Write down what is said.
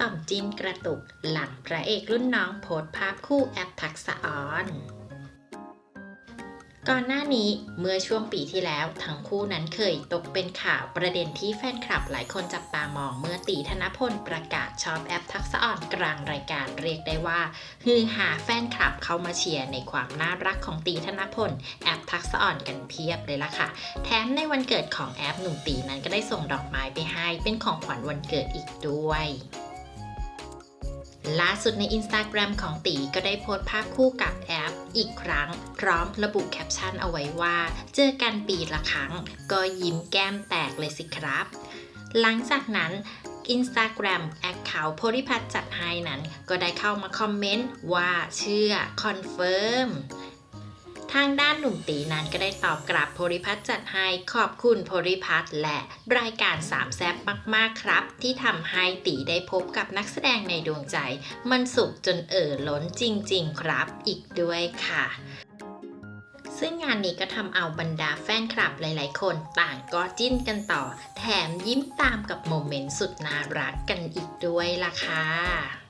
ต่อมจีนกระตุกหลังพระเอกรุ่นน้องโพสภาพคู่แอปทักษะออน ก่อนหน้านี้เมื่อช่วงปีที่แล้ว ทั้งคู่นั้นเคยตกเป็นข่าวประเด็นที่แฟนคลับหลายคนจับตามองเมื่อตีธนพลประกาศชอบแอปทักษะอ่อนกลางรายการเรียกได้ว่าฮือหาแฟนคลับเข้ามาเชียร์ในความน่ารักของตีธนพลแอปทักษะอ่อนกันเพียบเลยล่ะค่ะ แถมในวันเกิดของแอปหนุ่มตีนั้นก็ได้ส่งดอกไม้ไปให้เป็นของขวัญวันเกิดอีกด้วย ล่าสุดใน Instagram ของตีก็ได้โพสต์ภาพคู่กับแอป อีกครั้ง พร้อมระบุแคปชั่นเอาไว้ว่า เจอกันปีละครั้ง ก็ยิ้มแก้มแตกเลยสิครับ หลังจากนั้น Instagram แอคเคาท์โพลิพัฒน์จัดให้นั้น ก็ได้เข้ามาคอมเมนต์ว่าเชื่อคอนเฟิร์ม ทางด้านหนุ่มตีนั้นก็ได้ตอบกลับโพลิพัฒน์จัดให้ขอบคุณโพลิพัฒน์และรายการสามแซบมากๆครับ ที่ทำให้ตีได้พบกับนักแสดงในดวงใจ มันสุขจนเอ่อล้นจริง ๆ ครับ อีกด้วยค่ะซึ่งงานนี้ก็ทำเอาบรรดาแฟนคลับหลายๆ คนต่างก็จิ้นกันต่อ แถมยิ้มตามกับโมเมนต์สุดน่ารักกันอีกด้วยล่ะค่ะ